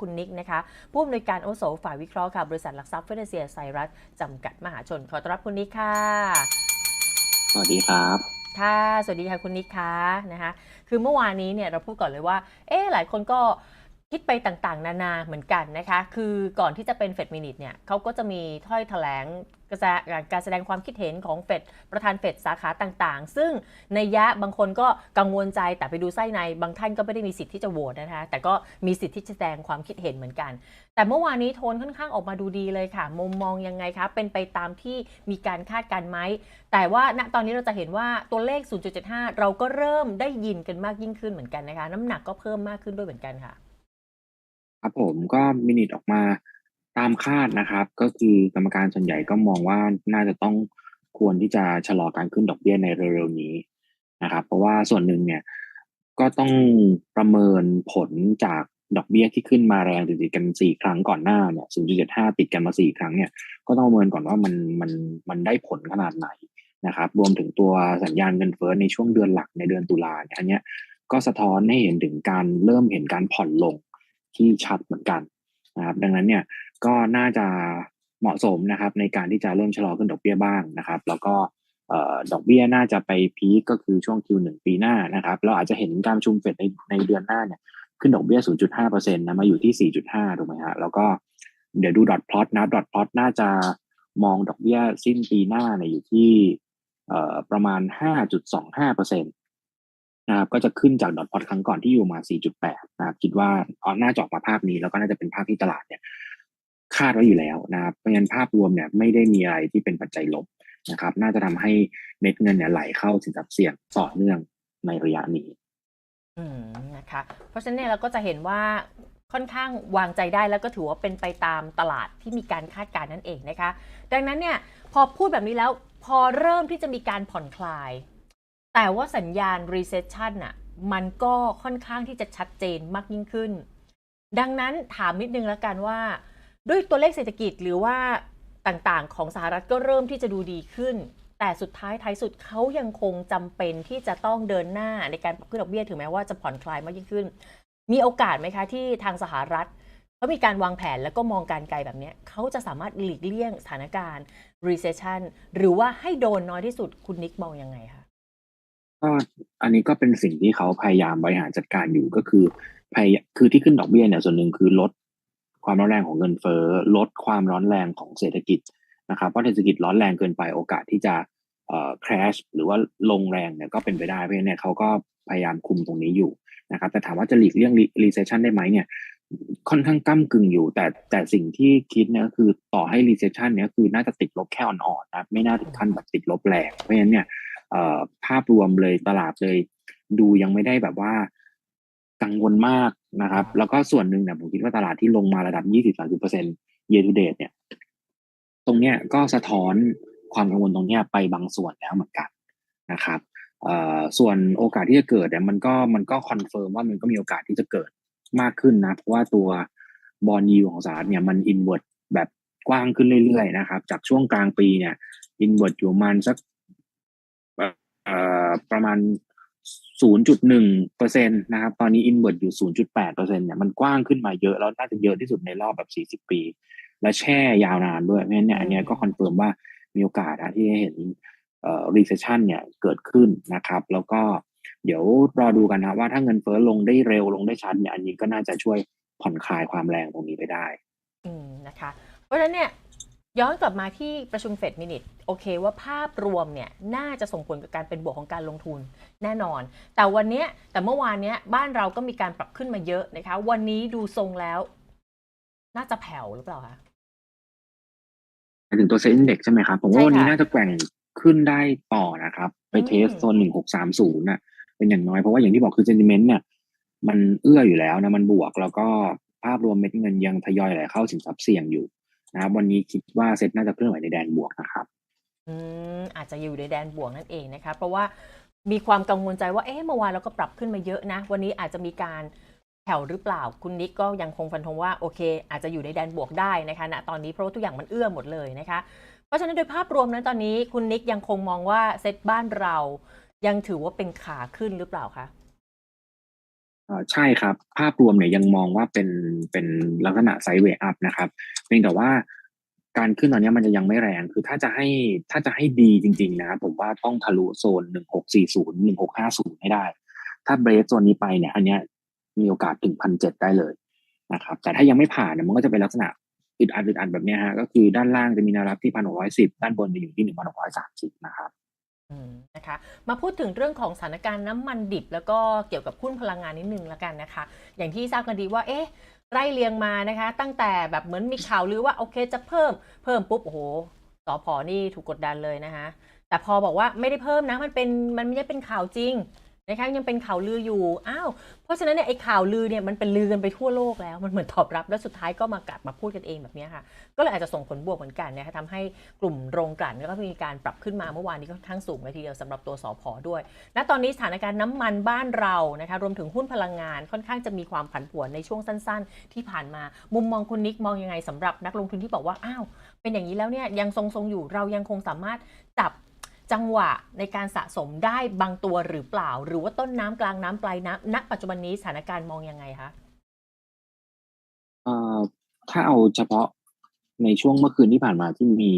คุณนิกนะคะผู้อำนวยการโอโสฝ่ายวิเคราะห์ค่ะ บริษัทหลักทรัพย์เฟเดเซียไซรัสจำกัดมหาชน ขอต้อนรับคุณนิกค่ะ สวัสดีครับ ค่ะ สวัสดีค่ะคุณนิกคะนะคะ คือเมื่อวานนี้เนี่ยเราพูดก่อนเลยว่า เอ๊ะหลายคนก็ คิดไปต่างๆ นานาเหมือนกันนะคะ คือก่อนที่จะเป็นเฟดมินิทเนี่ยเขาก็จะมีถ้อยแถลงการแสดงความคิดเห็นของเฟดประธานเฟดสาขาต่างๆ ซึ่งในยะบางคนก็กังวลใจแต่ไปดูไส้ในบางท่านก็ไม่ได้มีสิทธิ์ที่จะโหวตนะคะ แต่ก็มีสิทธิ์ที่จะแสดงความคิดเห็นเหมือนกัน แต่เมื่อวานนี้โทนค่อนข้างออกมาดูดีเลยค่ะมุมมองยังไงคะเป็นไปตามที่มีการคาดการณ์ไหมแต่ว่าณตอนนี้เราจะเห็นว่าตัวเลข 0.75 เราก็เริ่มได้ยินกันมากยิ่งขึ้นเหมือนกันนะคะ น้ำหนักก็เพิ่มมากขึ้นด้วยเหมือนกันค่ะ ครับผมก็มินิทออกมาตามคาดนะครับ ก็คือกรรมการส่วนใหญ่ก็มองว่าน่าจะต้องควรที่จะชะลอการขึ้นดอกเบี้ยในเร็วๆนี้นะครับ เพราะว่าส่วนหนึ่งเนี่ยก็ต้องประเมินผลจากดอกเบี้ยที่ขึ้นมาแรงติดกันสี่ครั้งก่อนหน้าเนี่ย0.75ติดกันมาสี่ครั้งเนี่ย ก็ต้องประเมินก่อนว่ามันมันมันได้ผลขนาดไหนนะครับ รวมถึงตัวสัญญาณเงินเฟ้อในช่วงเดือนหลักในเดือนตุลาเนี่ยอันเนี้ยก็สะท้อนให้เห็นถึงการเริ่มเห็นการผ่อนลง ที่ชัดเหมือนกันนะครับดังนั้นเนี่ยก็น่าจะเหมาะสมนะครับในการที่จะเริ่มชะลอขึ้นดอกเบี้ยบ้างนะครับ แล้วก็ดอกเบี้ยน่าจะไปพีคก็คือช่วง Q1 ปีหน้านะครับเราอาจจะเห็นการชุมเฟดในในเดือนหน้าเนี่ยขึ้นดอกเบี้ย 0.5%นะมาอยู่ที่ 4.5 ถูกไหมฮะแล้วก็เดี๋ยวดูดอทพลอตนะดอทพลอตน่าจะมองดอกเบี้ยสิ้นปีหน้าเนี่ยอยู่ที่ประมาณ 5.25%นะครับก็จะขึ้นจากดอทพอตครั้งก่อนที่อยู่มา 4.8 นะครับคิดว่าเอาน่าจะออกมาภาพนี้แล้วก็น่าจะเป็นภาพที่ตลาดเนี่ยคาดไว้อยู่แล้วนะครับเพราะฉะนั้นภาพรวมเนี่ยไม่ได้มีอะไรที่เป็นปัจจัยลบนะครับ น่าจะทำให้เม็ดเงินเนี่ยไหลเข้าสินทรัพย์เสี่ยงต่อเนื่องในระยะนี้อืมนะคะ เพราะฉะนั้นเนี่ยเราก็จะเห็นว่าค่อนข้างวางใจได้แล้วก็ถือว่าเป็นไปตามตลาดที่มีการคาดการณ์นั่นเองนะคะ ดังนั้นเนี่ยพอพูดแบบนี้แล้วพอเริ่มที่จะมีการผ่อนคลาย แต่ว่าสัญญาณ recession น่ะมันก็ค่อนข้างที่จะชัดเจนมากยิ่งขึ้น ดังนั้นถามนิดนึงแล้วกันว่า ด้วยตัวเลขเศรษฐกิจหรือว่าต่างๆ ของสหรัฐก็เริ่มที่จะดูดีขึ้น แต่สุดท้ายท้ายสุดเขายังคงจำเป็นที่จะต้องเดินหน้าในการปรับขึ้นดอกเบี้ยถึงแม้ว่าจะผ่อนคลายมากยิ่งขึ้น มีโอกาสไหมคะที่ทางสหรัฐเขามีการวางแผนแล้วก็มองการไกลแบบนี้เขาจะสามารถหลีกเลี่ยงสถานการณ์ recession หรือว่าให้โดนน้อยที่สุดคุณนิกมองยังไงคะ ก็อันนี้ก็เป็นสิ่งที่เขาพยายามบริหารจัดการอยู่ก็คือพยคือที่ขึ้นดอกเบี้ยเนี่ยส่วนหนึ่งคือลดความร้อนแรงของเงินเฟ้อลดความร้อนแรงของเศรษฐกิจนะครับเพราะเศรษฐกิจร้อนแรงเกินไปโอกาสที่จะเอ่อ crash หรือว่าลงแรงเนี่ยก็เป็นไปได้เพราะฉะนั้นเนี่ยเขาก็พยายามคุมตรงนี้อยู่นะครับ แต่ถามว่าจะหลีกเลี่ยง recession ได้ไหมเนี่ยค่อนข้างก้ากึ่งอยู่ แต่แต่สิ่งที่คิดเนี่ยคือต่อให้ recession เนี่ยคือน่าจะติดลบแค่อ่อนๆนะไม่น่าถึงขั้นแบบติดลบแรงเพราะฉะนั้นเนี่ย ภาพรวมเลยตลาดเลย ดูยังไม่ได้แบบว่ากังวลมากนะครับ แล้วก็ส่วนหนึ่งเนี่ยผมคิดว่าตลาดที่ลงมาระดับ 20-30% year to date เนี่ย ตรงเนี้ยก็สะท้อนความกังวลตรงเนี้ยไปบางส่วนแล้วเหมือนกันนะครับส่วนโอกาสที่จะเกิดเนี่ยมันก็มันก็คอนเฟิร์มว่ามันก็มีโอกาสที่จะเกิดมากขึ้นนะเพราะว่าตัวบอลยูของสหรัฐเนี่ยมันอินเว r ร์ตแบบกว้างขึ้นเรื่อยๆนะครับ จากช่วงกลางปีเนี่ยอินเว r ร์ตอยู่มันสัก ประมาณ 0.1เปอร์เซ็นตนะครับ ตอนนี้ inward อยู่ 0.8เปอร์เซ็นเนี่ยมันกว้างขึ้นมาเยอะ แล้วน่าจะเยอะที่สุดในรอบแบบ 40 ปี และแช่ยาวนานด้วยเพราะฉะนั้นเนี่ยอันเนี้ยก็คอนเฟิร์มว่ามีโอกาสนะที่จะเห็นเอ่อ recession เนี่ยเกิดขึ้นนะครับ แล้วก็เดี๋ยวรอดูกันนะว่าถ้าเงินเฟ้อลงได้เร็วลงได้ชัดเนี่ยอันนี้ก็น่าจะช่วยผ่อนคลายความแรงตรงนี้ไปได้ อืมนะคะ เพราะฉะนั้นเนี่ย ย้อนกลับมาที่ประชุมเฟดมินิทโอเคว่าภาพรวมเนี่ยน่าจะส่งผลกับการเป็นบวกของการลงทุนแน่นอน แต่วันเนี้ยแต่เมื่อวานเนี้ยบ้านเราก็มีการปรับขึ้นมาเยอะนะคะ วันนี้ดูทรงแล้ว น่าจะแผ่วหรือเปล่าคะหมายถึงตัวเซ็นเด็กใช่ไหมครับผมว่าใช่วันนี้ค่ะน่าจะแกว่งขึ้นได้ต่อนะครับ ไปเทสอืมโซนหนึ่งหกสามศูนย์น่ะ เป็นอย่างน้อยเพราะว่าอย่างที่บอกคือเซนติเมนต์เนี่ยมันเอื้ออยู่แล้วนะมันบวกแล้วก็ภาพรวมเม็ดเงินยังทยอยไหลเข้าสินทรัพย์เสี่ยงอยู่ นะครับ วันนี้คิดว่าเซ็ตน่าจะเคลื่อนไหวในแดนบวกนะครับอืมอาจจะอยู่ในแดนบวกนั่นเองนะคะ เพราะว่ามีความกังวลใจว่าเอ๊ะเมื่อวานเราก็ปรับขึ้นมาเยอะนะ วันนี้อาจจะมีการแผ่วหรือเปล่า คุณนิกก็ยังคงฟันธงว่าโอเค อาจจะอยู่ในแดนบวกได้นะคะณตอนนี้เพราะว่าทุกอย่างมันเอื้อหมดเลยนะคะ เพราะฉะนั้นโดยภาพรวมนั้นตอนนี้คุณนิกยังคงมองว่าเซตบ้านเรายังถือว่าเป็นขาขึ้นหรือเปล่าคะ ใช่ครับ ภาพรวมเนี่ยยังมองว่าเป็นเป็นลักษณะไซด์เวย์อัพนะครับเพียงแต่ว่าการขึ้นตอนนี้มันจะยังไม่แรง คือถ้าจะให้ถ้าจะให้ดีจริง ๆ นะครับผมว่าต้องทะลุโซน 1640 1650 ให้ได้ ถ้าเบรกโซนนี้ไปเนี่ย อันเนี้ยมีโอกาสถึง1,700ได้เลยนะครับ แต่ถ้ายังไม่ผ่านเนี่ยมันก็จะเป็นลักษณะอึดอัดอึดอัดแบบนี้ฮะ ก็คือด้านล่างจะมีแนวรับที่1,610ด้านบนจะอยู่ที่1,630นะครับอืมสิบนะครับ นะคะมาพูดถึงเรื่องของสถานการณ์น้ำมันดิบ แล้วก็เกี่ยวกับหุ้นพลังงานนิดนึงละกันนะคะ อย่างที่ทราบกันดีว่าเอ๊ะไล่เรียงมานะคะ ตั้งแต่แบบเหมือนมีข่าวลือว่าโอเคจะเพิ่มเพิ่มปุ๊บโอ้โหสอพอนี่ถูกกดดันเลยนะคะแต่พอบอกว่าไม่ได้เพิ่มนะมันเป็นมันไม่ได้เป็นข่าวจริง นะคะยังเป็นข่าวลืออยู่ อ้าว เพราะฉะนั้นเนี่ยไอ้ข่าวลือเนี่ยมันเป็นลือกันไปทั่วโลกแล้ว มันเหมือนตอบรับ แล้วสุดท้ายก็มากลับมาพูดกันเองแบบนี้ค่ะ ก็เลยอาจจะส่งผลบวกเหมือนกันนะคะทำให้กลุ่มโรงกลั่นก็มีการปรับขึ้นมาเมื่อวานนี้ก็ค่อนข้างสูงเลยทีเดียวสำหรับตัวสอพอด้วย ณ ตอนนี้สถานการณ์น้ำมันบ้านเรานะคะ รวมถึงหุ้นพลังงานค่อนข้างจะมีความผันผวนในช่วงสั้น ๆ ที่ผ่านมา มุมมองคุณนิกมองยังไงสำหรับนักลงทุนที่บอกว่า อ้าว เป็นอย่างนี้แล้วเนี่ยยังทรงๆอยู่ เรายังคงสามารถจับ จังหวะในการสะสมได้บางตัวหรือเปล่า หรือว่าต้นน้ำกลางน้ำปลายน้ำณปัจจุบันนี้สถานการณ์มองยังไงคะเอ่อถ้าเอาเฉพาะในช่วงเมื่อคืนที่ผ่านมาที่มี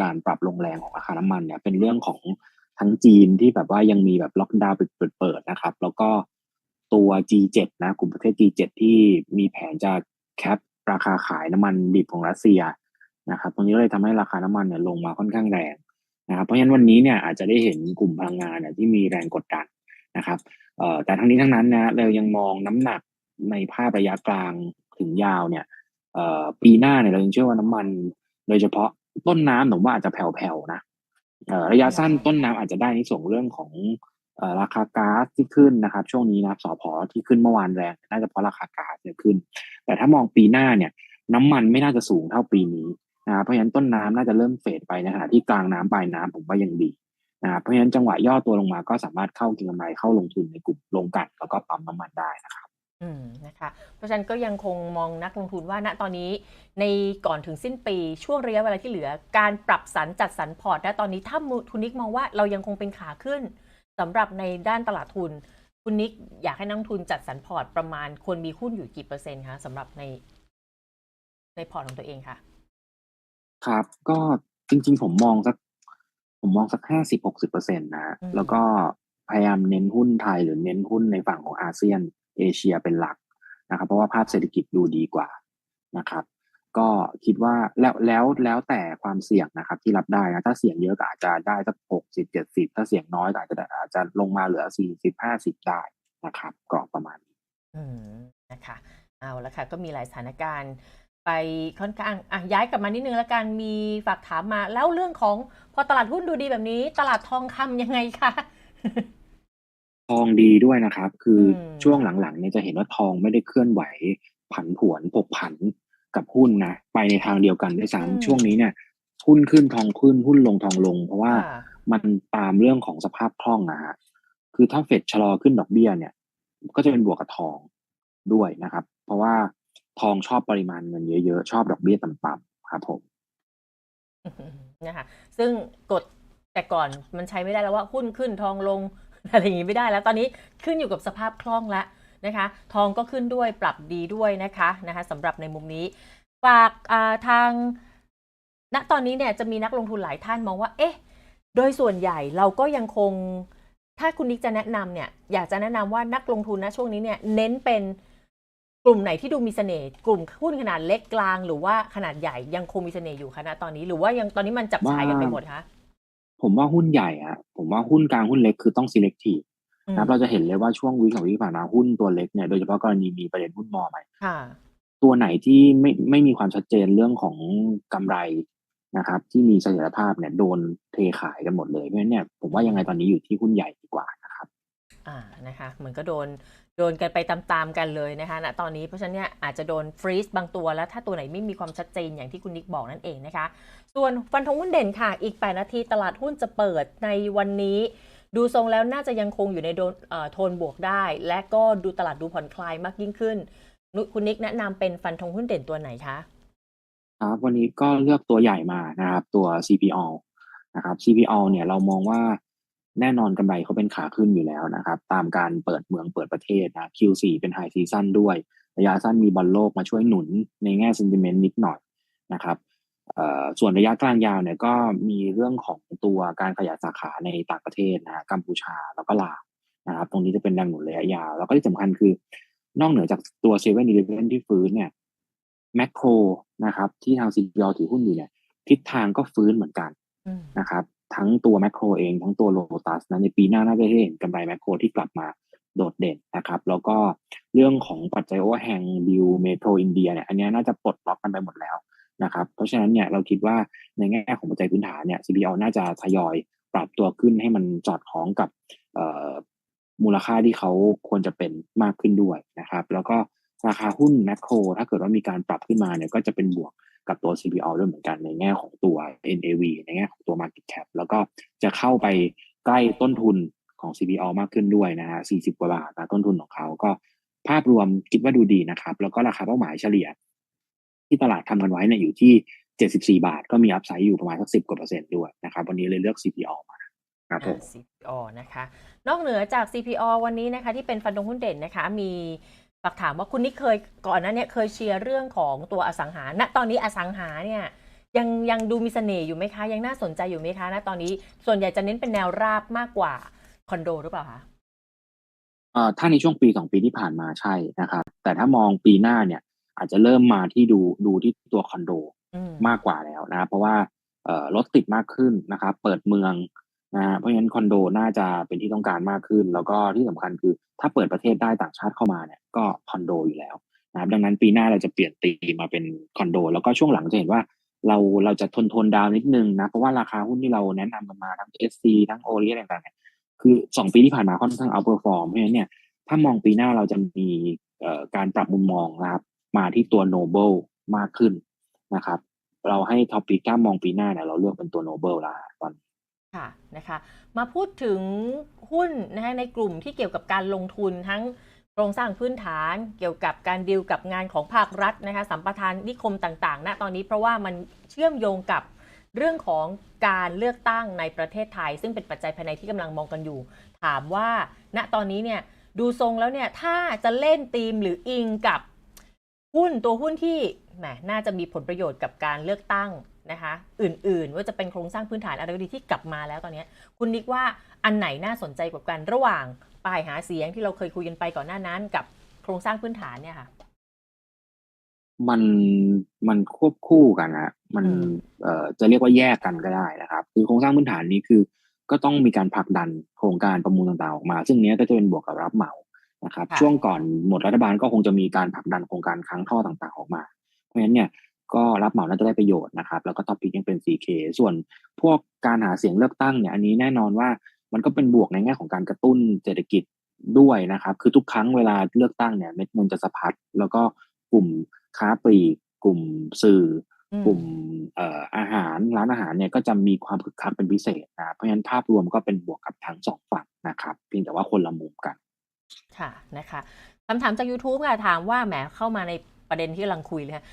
การปรับลงแรงของราคาน้ำมันเนี่ยเป็นเรื่องของทั้งจีนที่แบบว่ายังมีแบบล็อกดาวน์เปิดเปิดๆนะครับ แล้วก็ตัว G7 นะกลุ่มประเทศ G7 ที่มีแผนจะแคปราคาขายน้ำมันดิบของรัสเซียนะครับตรงนี้ก็เลยทำให้ราคาน้ำมันเนี่ยลงมาค่อนข้างแรง นะครับเพราะฉะนั้นวันนี้เนี่ยอาจจะได้เห็นกลุ่มพลังงานเนี่ยที่มีแรงกดดันนะครับแต่ทั้งนี้ทั้งนั้นนะเรายังมองน้ำหนักในภาพระยะกลางถึงยาวเนี่ยปีหน้าเนี่ยเรายังเชื่อว่าน้ำมัน โดยเฉพาะต้นน้ำผมว่าอาจจะแผ่วๆนะระยะสั้นต้นน้ำอาจจะได้ในส่วนเรื่องของอราคาก๊าซที่ขึ้นนะครับ ช่วงนี้นะครับสพที่ขึ้นเมื่อวานแรงน่าจะเพราะราคาก๊าซเนี่ยขึ้น แต่ถ้ามองปีหน้าเนี่ย น้ำมันไม่น่าจะสูงเท่าปีนี้ นะเพราะฉะนั้นต้นน้ำน่าจะเริ่มเฟดไปนขณะที่กลางน้ำปลายน้ำผมว่ายังดีนะเพราะฉะนั้นจังหวะย่อตัวลงมาก็สามารถเข้าก็งกำไรเข้าลงทุนในกลุ่มโรงกันแล้วก็ปั๊มน้ำมันได้นะครับอืมนะคะเพราะฉะนั้นก็ยังคงมองนักลงทุนว่าณตอนนี้ในก่อนถึงสิ้นปีช่วงระยะเวลาที่เหลือ การปรับสรรจัดสรรพอร์ตณตอนนี้ถ้ามุคุนิกมองว่าเรายังคงเป็นขาขึ้นสำหรับในด้านตลาดทุนคุณนิกอยากให้นักลงทุนจัดสรรพอร์ตประมาณควรมีหุ้นอยู่กี่เปอร์เซ็นต์คะสำหรับในในพอร์ตของตัวเองค่ะ ครับ ก็จริง ๆ ผมมองสัก ผมมองสักห้าสิบหกสิบเปอร์เซ็นตนะฮะอืมแล้วก็พยายามเน้นหุ้นไทยหรือเน้นหุ้นในฝั่งของอาเซียนเอเชียเป็นหลักนะครับ เพราะว่าภาพเศรษฐกิจดูดีกว่านะครับ ก็คิดว่าแล้วแล้วแล้วแต่ความเสี่ยงนะครับ ที่รับได้นะถ้าเสี่ยงเยอะก็อาจจะได้สักหกสิบเจ็ดสิบถ้าเสี่ยงน้อยก็อาจจะอาจจะลงมาเหลือสี่สิบห้าสิบได้นะครับกรอบประมาณนี้ อืมนะคะ เอาละค่ะ ก็มีหลายสถานการณ์ ไปค่อนข้างอะย้ายกลับมานิดนึงแล้วกันมีฝากถามมา แล้วเรื่องของพอตลาดหุ้นดูดีแบบนี้ ตลาดทองคำยังไงคะทองดีด้วยนะครับ คืออมช่วงหลังๆเนี่ยจะเห็นว่าทองไม่ได้เคลื่อนไหว ผันผวนผกผันกับหุ้นนะไปในทางเดียวกันด้วยอืมซ้ำช่วงนี้เนี่ยหุ้นขึ้นทองขึ้นหุ้นลงทองลง เพราะว่าค่ะมันตามเรื่องของสภาพคล่องนะฮะคือถ้าเฟดชะลอขึ้นดอกเบี้ยเนี่ย ก็จะเป็นบวกกับทองด้วยนะครับ เพราะว่า ทองชอบปริมาณเงินเยอะๆ ชอบดอกเบี้ยต่ำๆครับผมนะคะซึ่งกฎแต่ก่อนมันใช้ไม่ได้แล้วว่าหุ้นขึ้นทองลงอะไรอย่างนี้ไม่ได้แล้ว ตอนนี้ขึ้นอยู่กับสภาพคล่องแล้วนะคะ ทองก็ขึ้นด้วยปรับดีด้วยนะคะนะคะสำหรับในมุมนี้ฝากาทางณตอนนี้เนี่ยจะมีนักลงทุนหลายท่านมองว่า เอ๊ะ โดยส่วนใหญ่เราก็ยังคง ถ้าคุณนิกจะแนะนำเนี่ย อยากจะแนะนำว่านักลงทุนนะช่วงนี้เนี่ยเน้นเป็น กลุ่มไหนที่ดูมีเสน่ห์กลุ่มหุ้นขนาดเล็กกลางหรือว่าขนาดใหญ่ยังคงมีเสน่ห์อยู่คะณตอนนี้หรือว่ายังตอนนี้มันจับฉายกันไปหมดคะผมว่าหุ้นใหญ่อะผมว่าหุ้นกลางหุ้นเล็กคือต้อง selective อืมนะครับเราจะเห็นเลยว่าช่วงวีคของวีคที่ผ่านมาหุ้นตัวเล็กเนี่ยโดยเฉพาะกรณีมีประเด็นหุ้นมอใหม่ค่ะตัวไหนที่ไม่ไม่มีความชัดเจนเรื่องของกำไรนะครับ ที่มีเสถียรภาพเนี่ยโดนเทขายกันหมดเลยเพราะฉะนั้นเนี่ยผมว่ายังไงตอนนี้อยู่ที่หุ้นใหญ่ดีกว่านะครับ อ่านะคะ เหมือนก็โดนโดนกันไปตามๆกันเลยนะคะณตอนนี้เพราะฉะนั้นเนี่ยอาจจะโดนฟรีซบางตัวแล้วถ้าตัวไหนไม่มีความชัดเจนอย่างที่คุณนิกบอกนั่นเองนะคะ ส่วนฟันธงหุ้นเด่นค่ะ อีก 8 นาทีตลาดหุ้นจะเปิดในวันนี้ ดูทรงแล้วน่าจะยังคงอยู่ในโดนเอ่อโทนบวกได้ และก็ดูตลาดดูผ่อนคลายมากยิ่งขึ้น คุณนิกแนะนำเป็นฟันธงหุ้นเด่นตัวไหนคะครับวันนี้ก็เลือกตัวใหญ่มานะครับตัว CPO นะครับ CPO เนี่ยเรามองว่า แน่นอนกำไรเขาเป็นขาขึ้นอยู่แล้วนะครับ ตามการเปิดเมืองเปิดประเทศนะ Q4 เป็นไฮซีซั o นด้วยระยะสั้นมีบอลโลกมาช่วยหนุนในแง่ sentiment นิดหน่อยนะครับเอ่อส่วนระยะกลางยาวเนี่ยก็มีเรื่องของตัวการขยายสาขาในต่างประเทศนะฮะกัมพูชาแล้วก็ลาวนะครับ ตรงนี้จะเป็นแรงหนุนระยะยาว แล้วก็ที่สำคัญคือนอกเหนือจากตัวเซเว่นอีเลฟเว่นที่ฟื้นเนี่ยแมคโครนะครับ ที่ทาง CPO ถือหุ้นอยู่เนี่ยทิศทางก็ฟื้นเหมือนกันอืมนะครับ ทั้งตัวแมคโครเองทั้งตัวโลตัสนะในปีหน้าน่าจะได้เห็นกำไรแมคโครที่กลับมาโดดเด่นนะครับ แล้วก็เรื่องของปัจจัยโอเวอร์แฮงดิวเมโทรอินเดียเนี่ยอันนี้น่าจะปลดล็อกกันไปหมดแล้วนะครับ เพราะฉะนั้นเนี่ยเราคิดว่าในแง่ของปัจจัยพื้นฐานเนี่ย CPO น่าจะทยอยปรับตัวขึ้นให้มันสอดคล้องกับมูลค่าที่เขาควรจะเป็นมากขึ้นด้วยนะครับ แล้วก็ ราคาหุ้นแมคโครถ้าเกิดว่ามีการปรับขึ้นมาเนี่ยก็จะเป็นบวกกับตัว CPO ด้วยเหมือนกันในแง่ของตัว NAV ในแง่ของตัว Market Cap แล้วก็จะเข้าไปใกล้ต้นทุนของ CPO มากขึ้นด้วยนะฮะ40 กว่าบาทนะต้นทุนของเขาก็ภาพรวมคิดว่าดูดีนะครับ แล้วก็ราคาเป้าหมายเฉลี่ย ที่ตลาดทำกันไว้เนี่ยอยู่ที่ 74 บาท ก็มีอัพไซด์อยู่ประมาณสัก 10 กว่าเปอร์เซ็นต์ด้วยนะครับวันนี้เลยเลือก CPO มาครับผม CPO นะคะ นอกเหนือจาก CPO วันนี้นะคะที่เป็นฟันดงหุ้นเด่นนะคะมี ฝากถามว่าคุณนี่เคยก่อนหน้าเนี้เคยเชียร์เรื่องของตัวอสังหาณตอนนี้อสังหาเนี่ยยังยังดูมีเสน่ห์อยู่ไหมคะ ยังน่าสนใจอยู่ไหมคะณตอนนี้ส่วนใหญ่จะเน้นเป็นแนวราบมากกว่าคอนโดหรือเปล่าคะเอ่อถ้าในช่วงปีสองปีที่ผ่านมาใช่นะครับ แต่ถ้ามองปีหน้าเนี่ย อาจจะเริ่มมาที่ดูดูที่ตัวคอนโดอืมมากกว่าแล้วนะครับเพราะว่าเอ่อรถติดมากขึ้นนะครับ เปิดเมือง นะเพราะฉะนั้นคอนโดน่าจะเป็นที่ต้องการมากขึ้น แล้วก็ที่สำคัญคือถ้าเปิดประเทศได้ต่างชาติเข้ามาเนี่ยก็คอนโดอยู่แล้วนะครับดังนั้นปีหน้าเราจะเปลี่ยนตีมาเป็นคอนโด แล้วก็ช่วงหลังจะเห็นว่าเราเราจะทนทนดาวนิดนึงนะเพราะว่าราคาหุ้นที่เราแนะนำกันมาทั้ง SC ทั้งโอเลียต่างๆเนี่ยคือสองปีที่ผ่านมาค่อนข้างเอาเปอร์ฟอร์มเพราะฉะนั้นเนี่ยถ้ามองปีหน้าเราจะมีการปรับมุมมองนะครับมาที่ตัวโนเบิลมากขึ้นนะครับ เราให้ท็อปปีก้ามองปีหน้าเนี่ยเราเลือกเป็นตัวโนเบิลละตอน ค่ะนะคะมาพูดถึงหุ้นนะคะในกลุ่มที่เกี่ยวกับการลงทุนทั้งโครงสร้างพื้นฐานเกี่ยวกับการดีลกับงานของภาครัฐนะคะสัมปทานนิคมต่างๆณตอนนี้เพราะว่ามันเชื่อมโยงกับเรื่องของการเลือกตั้งในประเทศไทย ซึ่งเป็นปัจจัยภายในที่กำลังมองกันอยู่ ถามว่าณตอนนี้เนี่ยดูทรงแล้วเนี่ยถ้าจะเล่นธีมหรืออิงกับหุ้นตัวหุ้นที่แหมน่าจะมีผลประโยชน์กับการเลือกตั้ง นะคะอื่นๆ ว่าจะเป็นโครงสร้างพื้นฐานอะไรก็ดีที่กลับมาแล้วตอนเนี้ยคุณนิกว่าอันไหนน่าสนใจกว่ากันระหว่างป้ายหาเสียงที่เราเคยคุยกันไปก่อนหน้านั้น กับโครงสร้างพื้นฐานเนี่ยค่ะ มันมันควบคู่กันนะมันอืมเอ่อจะเรียกว่าแยกกันก็ได้นะครับคือโครงสร้างพื้นฐานนี้คือ ก็ต้องมีการผลักดันโครงการประมูลต่างๆออกมา ซึ่งเนี้ยก็จะเป็นบวกกับรับเหมานะครับค่ะช่วงก่อนหมดรัฐบาลก็คงจะมีการผลักดันโครงการค้างท่อต่างๆออกมา เพราะฉะนั้นเนี่ย ก็รับเหมาน่าจะได้ประโยชน์นะครับ แล้วก็ท็อปิกยังเป็น 4K ส่วนพวกการหาเสียงเลือกตั้งเนี่ยอันนี้แน่นอนว่ามันก็เป็นบวกในแง่ของการกระตุ้นเศรษฐกิจด้วยนะครับ คือทุกครั้งเวลาเลือกตั้งเนี่ยเม็ดเงินจะสะพัดแล้วก็กลุ่มค้าปลีกกลุ่มสื่ออืมกลุ่มเอ่ออาหารร้านอาหารเนี่ยก็จะมีความคึกคักเป็นพิเศษนะเพราะฉะนั้นภาพรวมก็เป็นบวกกับทั้งสองฝั่งนะครับเพียงแต่ว่าคนละมุมกัน ค่ะนะคะคำถามจาก YouTube ค่ะถามว่าแหมเข้ามาในประเด็นที่กำลังคุยเลยค่ะ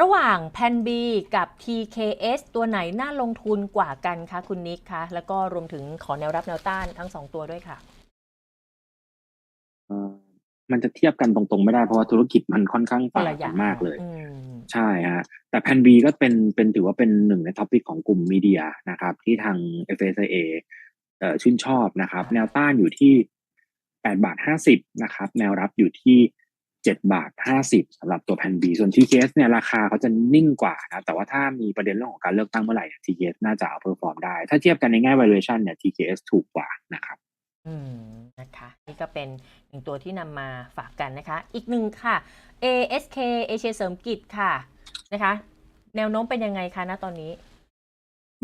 ระหว่างแพน B กับ TKS ตัวไหนน่าลงทุนกว่ากันคะคุณนิกคะ แล้วก็รวมถึงขอแนวรับแนวต้านทั้งสองตัวด้วยค่ะ เอ่อมันจะเทียบกันตรงๆไม่ได้เพราะว่าธุรกิจมันค่อนข้างคนต่างละอกัย่างนมากเลย อืม ใช่ฮะแต่แพน B ก็เป็นเป็นถือว่าเป็นหนึ่งในท็อปิกของกลุ่มมีเดียนะครับ ที่ทาง FSIA เอ่อชื่นชอบนะครับครับ แนวต้านอยู่ที่8บาท50นะครับ แนวรับอยู่ที่ 7บาท50สำหรับตัวแพน B ส่วน TKS เนี่ยราคาเขาจะนิ่งกว่านะแต่ว่าถ้ามีประเด็นเรื่องของการเลือกตั้งเมื่อไหร่เนี่ย TKS น่าจะเอาเพอร์ฟอร์มได้ ถ้าเทียบกันในแง่ valuation เนี่ย TKS ถูกกว่านะครับอืมนะคะนี่ก็เป็นหนึ่งตัวที่นำมาฝากกันนะคะ อีกหนึ่งค่ะ ASK เอเชียเสริมกิจค่ะนะคะ แนวโน้มเป็นยังไงคะณตอนนี้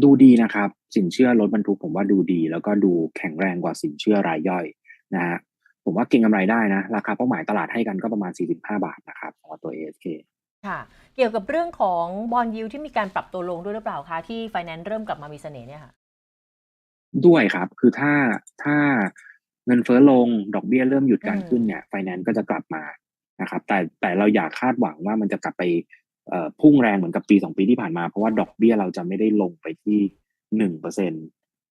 ดูดีนะครับ สินเชื่อรถบรรทุกผมว่าดูดี แล้วก็ดูแข็งแรงกว่าสินเชื่อรายย่อยนะฮะ ผมว่าเก็งกำไรได้นะ ราคาเป้าหมายตลาดให้กันก็ประมาณ 45 บาทนะครับสำหรับตัว ASK ค่ะ เกี่ยวกับเรื่องของบอลยูที่มีการปรับตัวลงด้วยหรือเปล่าคะที่ไฟแนนซ์เริ่มกลับมามีเสน่ห์เนี่ยค่ะ ด้วยครับ คือถ้าถ้าเงินเฟ้อลงดอกเบี้ยเริ่มหยุดการอืมขึ้นเนี่ยไฟแนนซ์ก็จะกลับมานะครับ แต่แต่เราอยากคาดหวังว่ามันจะกลับไปเอ่อพุ่งแรงเหมือนกับปีสองปีที่ผ่านมา เพราะว่าดอกเบี้ยเราจะไม่ได้ลงไปที่หนึ่งเปอร์เซ็น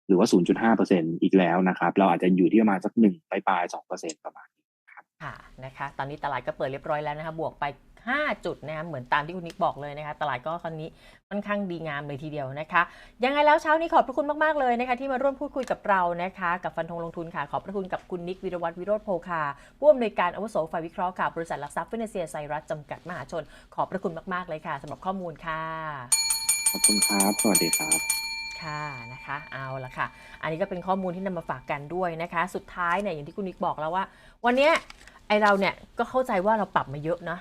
หรือว่า 0.5%อีกแล้วนะครับ เราอาจจะอยู่ที่ประมาณสักหนึ่งปลายๆ2%ประมาณนี้ค่ะนะคะ ตอนนี้ตลาดก็เปิดเรียบร้อยแล้วนะคะ บวกไป 5 จุดนะคะเหมือนตามที่คุณนิกบอกเลยนะคะ ตลาดก็ครั้นี้ค่อนข้างดีงามเลยทีเดียวนะคะ ยังไงแล้วเช้านี้ขอบพระคุณมาก ๆ เลยนะคะ ที่มาร่วมพูดคุยกับเรานะคะ กับฟันธงลงทุนค่ะ ขอบพระคุณกับคุณนิกวิรวัตรวิโรธโพคาผู้อำนวยการอาวุโสฝ่ายวิเคราะห์ค่ะบริษัทหลักทรัพย์ฟินแลนเซียไซรัสจำกัดมหาชน ขอบพระคุณมากๆเลยค่ะสำหรับข้อมูลค่ะขอบคุณครับสวัสดีครับ ค่ะนะคะเอาละค่ะ อันนี้ก็เป็นข้อมูลที่นำมาฝากกันด้วยนะคะ สุดท้ายเนี่ยอย่างที่คุณนิกบอกแล้วว่า วันนี้ไอเราเนี่ยก็เข้าใจว่าเราปรับมาเยอะนะ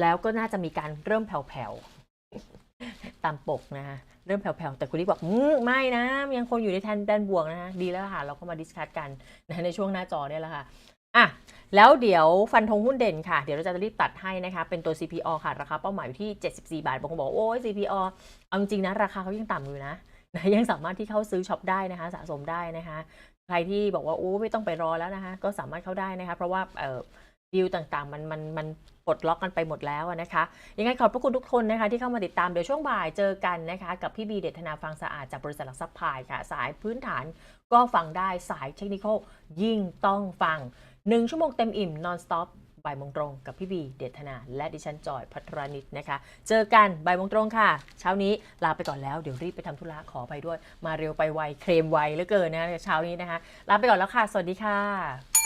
แล้วก็น่าจะมีการเริ่มแผ่วๆตามปกนะคะเริ่มแผ่วๆแต่คุณนิกบอกอไม่นะยังคงอยู่ในแทนด้านบวกนะดีแล้วค่ะ เราก็มาดิสคัตกันนะในช่วงหน้าจอเนี่ยแหละค่ะ อะแล้วเดี๋ยวฟันธงหุ้นเด่นค่ะ เดี๋ยวเราจะรีบตัดให้นะคะ เป็นตัว CPO ค่ะ ราคาเป้าหมายอยู่ที่ 74 บาทบางคนบอกโอ้ย CPO เอาจริงๆนะ ราคาเขายังต่ำอยู่นะนะยังสามารถที่เข้าซื้อช็อปได้นะคะ สะสมได้นะคะ ใครที่บอกว่าโอ้ไม่ต้องไปรอแล้วนะคะ ก็สามารถเข้าได้นะคะ เพราะว่าเอ่อดีลต่างๆ มันมันมันปลดล็อกกันไปหมดแล้วนะคะ ยังไงขอบพระคุณทุกคนนะคะ ที่เข้ามาติดตามเดี๋ยวช่วงบ่ายเจอกันนะคะ กับพี่บีเดชนาฟังสะอาดจากบริษัทหลักทรัพย์พายค่ะ สายพื้นฐานก็ฟังได้สายเทคนิคยิ่งต้องฟัง1 ชั่วโมงเต็มอิ่ม non stop บ่ายโมงตรงกับพี่บีเดชนา และดิฉันจอยพัทรานิตนะคะ เจอกันบ่ายโมงตรงค่ะ เช้านี้ลาไปก่อนแล้วเดี๋ยวรีบไปทำธุระขอไปด้วย มาเร็วไปไวเคลมไวเหลือเกินนะเช้านี้นะคะ ลาไปก่อนแล้วค่ะ สวัสดีค่ะ